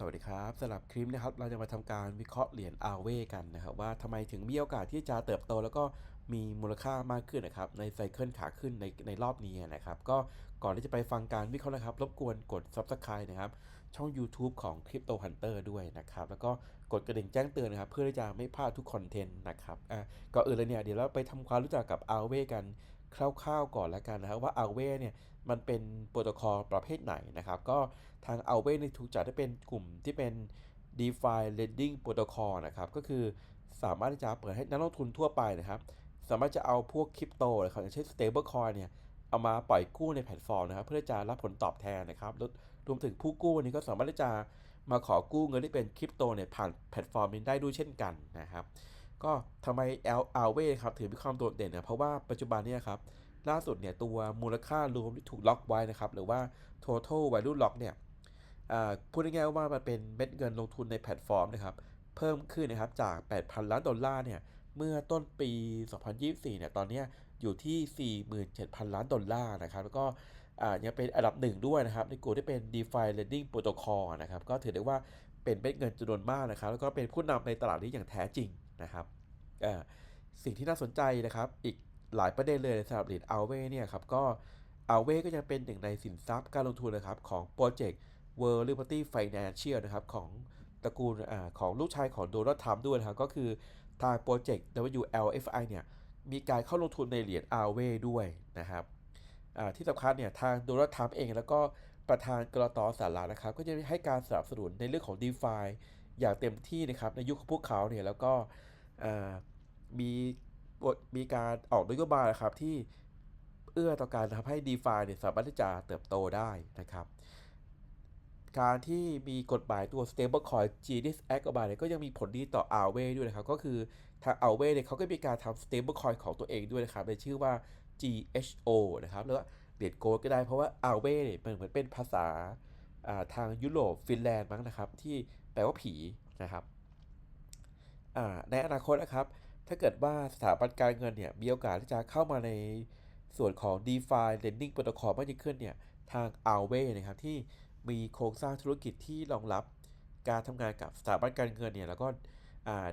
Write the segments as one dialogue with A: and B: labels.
A: สวัสดีครับสำหรับคลิปนะครับเราจะมาทำการวิเคราะห์เหรียญอาเวกันนะครับว่าทำไมถึงมีโอกาสที่จะเติบโต แล้วก็มีมูลค่ามากขึ้นนะครับในไซเคิลขาขึ้นในในรอบนี้นะครับก็ก่อนที่จะไปฟังการวิเคราะห์นะครับ รบกวนกด Subscribe นะครับช่อง YouTube ของ Crypto Hunter ด้วยนะครับแล้วก็กดกระดิ่งแจ้งเตือนนะครับเพื่อที่จะไม่พลาดทุกคอนเทนต์นะครับอะก่อนอื่นเลยเนี่ยเดี๋ยวเราไปทำความรู้จักกับอาเวกันคร่าวๆก่อนแล้วกันนะครับว่าอาเวเนี่ย มันเป็นโปรโตคอลประเภทไหนนะครับ ก็ทาง a l w a y ในถูกจัดให้เป็นกลุ่มที่เป็น DeFi Lending Protocol นะครับ ก็คือสามารถที่จะเปิดให้นักลงทุนทั่วไปนะครับ สามารถจะเอาพวกคริปโตนะครับอย่างเช่น Stablecoin เนี่ยเอามาปล่อยกู้ในแพลตฟอร์มนะครับ เพื่อจะรับผลตอบแทนนะครับรวมถึงผู้กู้นี้ก็สามารถที่จะมาขอกู้เงินที่เป็นคริปโตเนี่ยผ่านแพลตฟอร์มนี้ได้ด้วยเช่นกันนะครับ ก็ทำไม L a l w a y ครับถือมีความโดดเด่นนะเพราะว่าปัจจุบันเนี่ยครับ ล่าสุดเนี่ยตัวมูลค่ารวมที่ถูกล็อกไว้นะครับ หรือว่า total value lock เนี่ยพูดง่ายๆว่ามันเป็นเม็ดเงินลงทุนในแพลตฟอร์มนะครับ เพิ่มขึ้นนะครับจาก 8,000 ล้านดอลลาร์เนี่ย เมื่อต้นปี 2024 เนี่ย ตอนนี้อยู่ที่ 47,000 ล้านดอลลาร์นะครับ แล้วก็ยังเป็นอันดับหนึ่งด้วยนะครับ ในกลุ่มที่เป็น DeFi Lending Protocol นะครับ ก็ถือได้ว่าเป็นเม็ดเงินจำนวนมากนะครับ แล้วก็เป็นผู้นำในตลาดนี้อย่างแท้จริงนะครับสิ่งที่น่าสนใจนะครับ อีก หลายประเด็นเลยสำหรับเหรียญอัลเว่เนี่ยครับก็อัลเว่ก็จะเป็นหนึ่งในสินทรัพย์การลงทุนนะครับของโปรเจกต์ World Liberty Financial นะครับของตระกูลอของลูกชายของโดนัลด์ทรัมป์ด้วยนะครับก็คือทางโปรเจกต์ WLFI เนี่ยมีการเข้าลงทุนในเหรียญอาเว่ด้วยนะครับที่สำคัญเนี่ยทางโดนัลด์ทรัมป์เองแล้วก็ประธานกรตสหรัฐนะครับ ก็จะให้การสนับสนุนในเรื่องของ d e f i อย่างเต็มที่นะครับในยุคของพวกเขาเนี่ยแล้วก็มี มีการออกนโยบายนะครับที่เอื้อต่อการทำให้ d e f i เนี่ยสามารถที่จะเติบโตได้นะครับการที่มีกฎหมายตัว stablecoin GDS Act ออกมาเนี่ยก็ยังมีผลดีต่อ a l w a y ด้วยนะครับ ก็คือทาง a l w a y เนี่ยเขาก็มีการทำ stablecoin ของตัวเองด้วยนะครับในชื่อว่า GHO นะครับหรือว่าเหรียญโกลก็ได้เพราะว่า a l w a y เนี่ยมันเหมือนเป็นภาษาทางยุโรปฟินแลนด์มั้งนะครับ ที่แปลว่าผีนะครับในอนาคตนะครับ ถ้าเกิดว่าสถาบันการเงินเนี่ยมีโอกาสที่จะเข้ามาในส่วนของ DeFi Lending Protocol มากยิ่งขึ้นเนี่ยทาง a l w a y นะครับที่มีโครงสร้างธุรกิจที่รองรับการทำงานกับสถาบันการเงินเนี่ยแล้วก็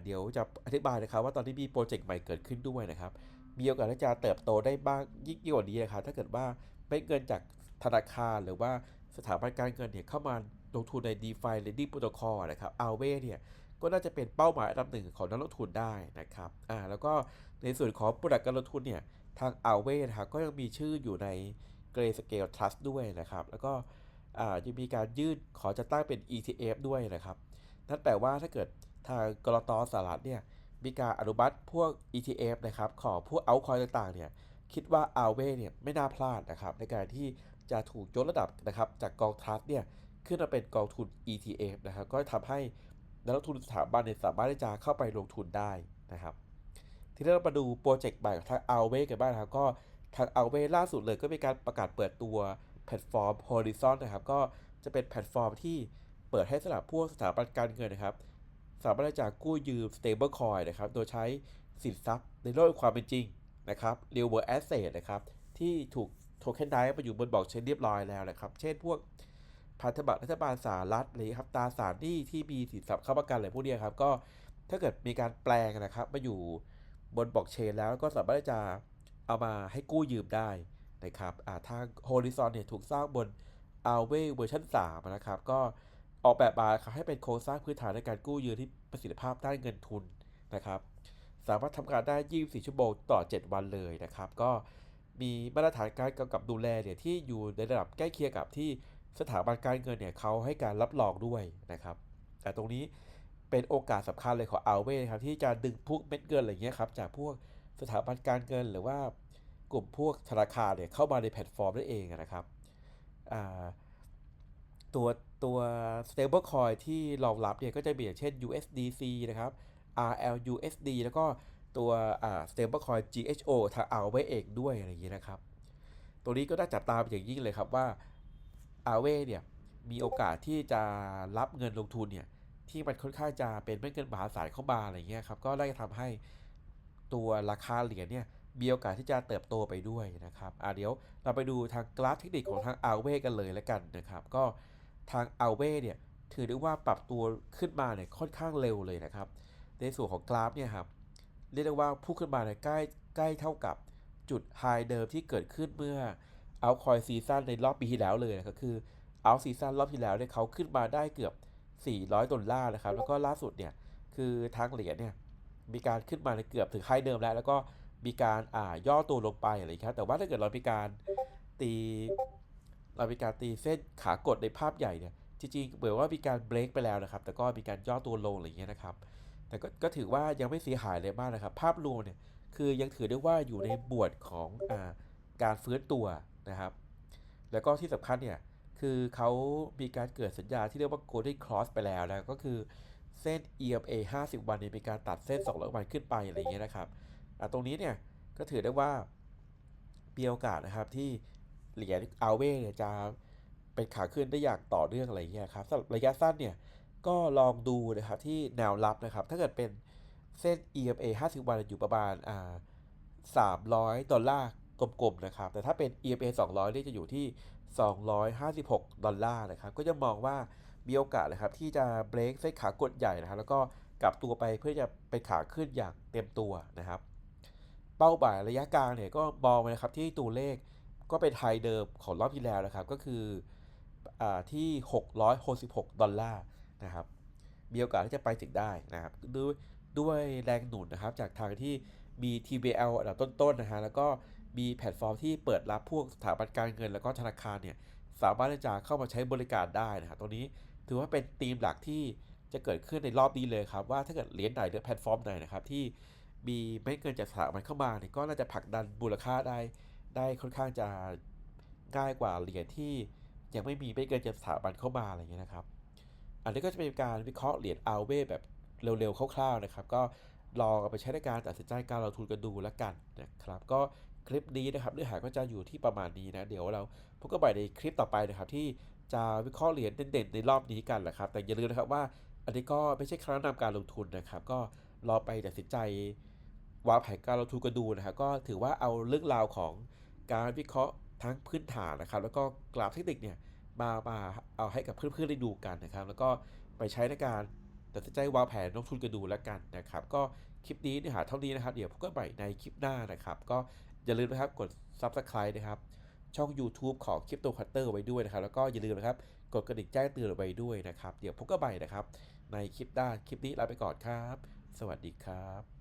A: เดี๋ยวจะอธิบายนะครับว่าตอนนี้มีโปรเจกต์ใหม่เกิดขึ้นด้วยนะครับ มีโอกาสที่จะเติบโตได้บ้างยิ่งกว่านี้นะครับถ้าเกิดว่าไม่เงินจากธนาคารหรือว่าสถาบันการเงินเนี่ยเข้ามาลงทุนใน DeFi Lending Protocol นะครับ a l w a y เนี่ย ก็น่าจะเป็นเป้าหมายอันดับหนึ่งของนักลงทุนได้นะครับอ่าแล้วก็ในส่วนของโปรดักการลงทุนเนี่ยทาง a l w a y นะครับก็ยังมีชื่ออยู่ใน Grayscale Trust ด้วยนะครับ แล้วก็จะมีการยื่นขอจะตั้งเป็น ETF ด้วยนะครับ นั่นแปลว่าถ้าเกิดทางกรตสหรัฐเนี่ยมีการอนุมัติพวก ETF นะครับของพวกเอาคอยต่างๆเนี่ยคิดว่า a l w a y เนี่ยไม่น่าพลาดนะครับในการที่จะถูกยกระดับนะครับจากกองทัพเนี่ยขึ้นมาเป็นกองทุน ETF นะครับก็ทำให้ นักลงทุนสถาบันเนี่ยสามารถที่จะเข้าไปลงทุนได้นะครับ ทีนี้เรามาดูโปรเจกต์ใหม่ของทาง a l w a y กันบ้างครับ ก็ทาง a l w a y ล่าสุดเลยก็มีการประกาศเปิดตัวแพลตฟอร์ม Horizon นะครับ ก็จะเป็นแพลตฟอร์มที่เปิดให้สำหรับพวกสถาบันการเงินนะครับ สามารถจะกู้ยืม stablecoin นะครับ โดยใช้สินทรัพย์ในโลกความเป็นจริงนะครับ real world asset นะครับ ที่ถูกโทเค็นไดมาอยู่บนบล็อกเชนเรียบร้อยแล้วนะครับ เช่นพวก พันธบัตรรัฐบาลสหรัฐหรือครับตราสารหนี้ที่มีสินทรัพย์ค้ำประกันอะไรพวกนี้ครับก็ถ้าเกิดมีการแปลงนะครับมาอยู่บนบล็อกเชนแล้วก็สามารถจะเอามาให้กู้ยืมได้นะครับทาง Horizon เนี่ยถูกสร้างบน a l w a y เวอร์ชัน3นะครับก็ออกแบบมาครับให้เป็นโครงสร้างพื้นฐานในการกู้ยืมที่ประสิทธิภาพด้านเงินทุนนะครับ สามารถทำการได้ 24 ชั่วโมงต่อ 7 วันเลยนะครับ ก็มีมาตรฐานการกำกับดูแลเนี่ยที่อยู่ในระดับใกล้เคียงกับที่ สถาบันการเงินเนี่ยเขาให้การรับรองด้วยนะครับแต่ตรงนี้เป็นโอกาสสำคัญเลยของ a l w a y ครับที่จะดึงพวกเม็ดเงินอะไรเงี้ยครับจากพวกสถาบันการเงินหรือว่ากลุ่มพวกธนาคารเนี่ยเข้ามาในแพลตฟอร์มได้เองนะครับตัวตัว stablecoin ที่รองรับเนี่ยก็จะมีอย่างเช่น USDC นะครับ RLUSD แล้วก็ตัว stablecoin GHO ทางเอาไว้เองด้วยอะไรอย่างนี้นะครับ ตัวนี้ก็น่าจับตามอย่างยิ่งเลยครับว่า a w a y เนี่ยมีโอกาสที่จะรับเงินลงทุนเนี่ยที่มันค่อนข้างจะเป็นเงินมหาศาลเข้ามาอะไรเงี้ยครับก็ได้ทำให้ตัวราคาเหรียญเนี่ยมีโอกาสที่จะเติบโตไปด้วยนะครับอ่าเดี๋ยวเราไปดูทางกราฟเทคนิคของทาง a l w a y กันเลยแล้วกันนะครับ ก็ทาง a l w a y เนี่ยถือได้ว่าปรับตัวขึ้นมาเนี่ยค่อนข้างเร็วเลยนะครับ ในส่วนของกราฟเนี่ยครับเรียกได้ว่าพุ่งขึ้นมาเนี่ยใกล้ใกล้เท่ากับจุดไฮเดิมที่เกิดขึ้นเมื่อ เอาคอยซีซั่นในรอบปีที่แล้วเลยนะครับคือเอาซีซั่นรอบที่แล้วเนี่ยเขาขึ้นมาได้เกือบ 400ดอลลาร์นะครับ แล้วก็ล่าสุดเนี่ยคือทางเหรียญเนี่ยมีการขึ้นมาในเกือบถึงไฮเดิมแล้ว แล้วก็มีการอ่าย่อตัวลงไปอะไรครับแต่ว่าถ้าเกิดเรามีการตีเรามีการตีเส้นขากดในภาพใหญ่เนี่ยจริงๆเหมือนว่ามีการเบรกไปแล้วนะครับ แต่ก็มีการย่อตัวลงอะไรอย่างเงี้ยนะครับ แต่ก็ก็ถือว่ายังไม่เสียหายเลยมากนะครับ ภาพรวมเนี่ยคือยังถือได้ว่าอยู่ในบวดของอาการฟื้นตัว นะครับ แล้วก็ที่สำคัญเนี่ยคือเขามีการเกิดสัญญาที่เรียกว่า golden cross ไปแล้วนะก็คือเส้น EMA 50 วันเนี่ยมีการตัดเส้น 200 วันขึ้นไปอะไรอย่างเงี้ยนะครับตรงนี้เนี่ยก็ถือได้ว่ามีโอกาสนะครับที่เหรียญอาเว่เนี่ยจะเป็นขาขึ้นได้อย่างต่อเนื่องอะไรอย่างเงี้ยครับสำหรับระยะสั้นเนี่ยก็ลองดูนะครับที่แนวรับนะครับ ถ้าเกิดเป็นเส้น EMA 50 วันอยู่ประมาณอ่า300 ดอลลาร์ กลมๆนะครับ แต่ถ้าเป็น EMA 200นี่จะอยู่ที่ 256 ดอลลาร์นะครับ ก็จะมองว่ามีโอกาสนะครับที่จะเบรกเส้นขากดใหญ่นะครับ แล้วก็กลับตัวไปเพื่อจะไปขาขึ้นอย่างเต็มตัวนะครับ เป้าหมายระยะกลางเนี่ยก็มองไปนะครับที่ตัวเลขก็เป็นไฮเดิมของรอบที่แล้วนะครับ ก็คืออที่ 666 ดอลลาร์นะครับ มีโอกาสที่จะไปถึงได้นะครับ ด้วยด้วยแรงหนุนนะครับจากทางที่มี TBL อันดับต้นๆนะฮะแล้วก็ มีแพลตฟอร์มที่เปิดรับพวกสถาบันการเงิน แล้วก็ธนาคารเนี่ยสามารถที่จะเข้ามาใช้บริการได้นะครับตรงนี้ถือว่าเป็นธีมหลักที่จะเกิดขึ้นในรอบนี้เลยครับว่าถ้าเกิดเหรียญไหนหรือแพลตฟอร์มไหนนะครับที่มีเม็ดเงินจากสถาบันเข้ามาเนี่ยก็น่าจะผลักดันมูลค่าได้ ได้ค่อนข้างจะง่ายกว่าเหรียญที่ยังไม่มีเม็ดเงินจากสถาบันเข้ามาอะไรเงี้ยนะครับ อันนี้ก็จะเป็นการวิเคราะห์เหรียญอาเว่แบบเร็วๆคร่าวๆนะครับ ก็ลองเอาไปใช้ในการตัดสินใจการลงทุนกันดูแล้วกันนะครับ ก็ คลิปนี้นะครับเนื้อหาก็จะอยู่ที่ประมาณนี้นะ เดี๋ยวเราพบกันใหม่ในคลิปต่อไปนะครับ ที่จะวิเคราะห์เหรียญเด่นๆในรอบนี้กันแหละครับ แต่อย่าลืมนะครับว่า อันนี้ก็ไม่ใช่ครั้งนำการลงทุนนะครับ ก็รอไปตัดสินใจวางแผนการลงทุนกันดูนะครับก็ถือว่าเอาเรื่องราวของการวิเคราะห์ทั้งพื้นฐานนะครับ แล้วก็กราฟเทคนิคเนี่ยมามาเอาให้กับเพื่อนๆได้ดูกันนะครับ แล้วก็ไปใช้ในการตัดสินใจวางแผนลงทุนกันดูแล้วกันนะครับ ก็คลิปนี้เนื้อหาเท่านี้นะครับ เดี๋ยวพบกันใหม่ในคลิปหน้านะครับ ก็ อย่าลืมนะครับกด Subscribe นะครับ ช่อง YouTube ของ Crypto Cutter ไว้ด้วยนะครับ แล้วก็อย่าลืมนะครับ กดกระดิ่งแจ้งเตือนไว้ด้วยนะครับ เดี๋ยวพบกันใหม่นะครับ ในคลิปหน้าคลิปนี้ลาไปก่อนครับ สวัสดีครับ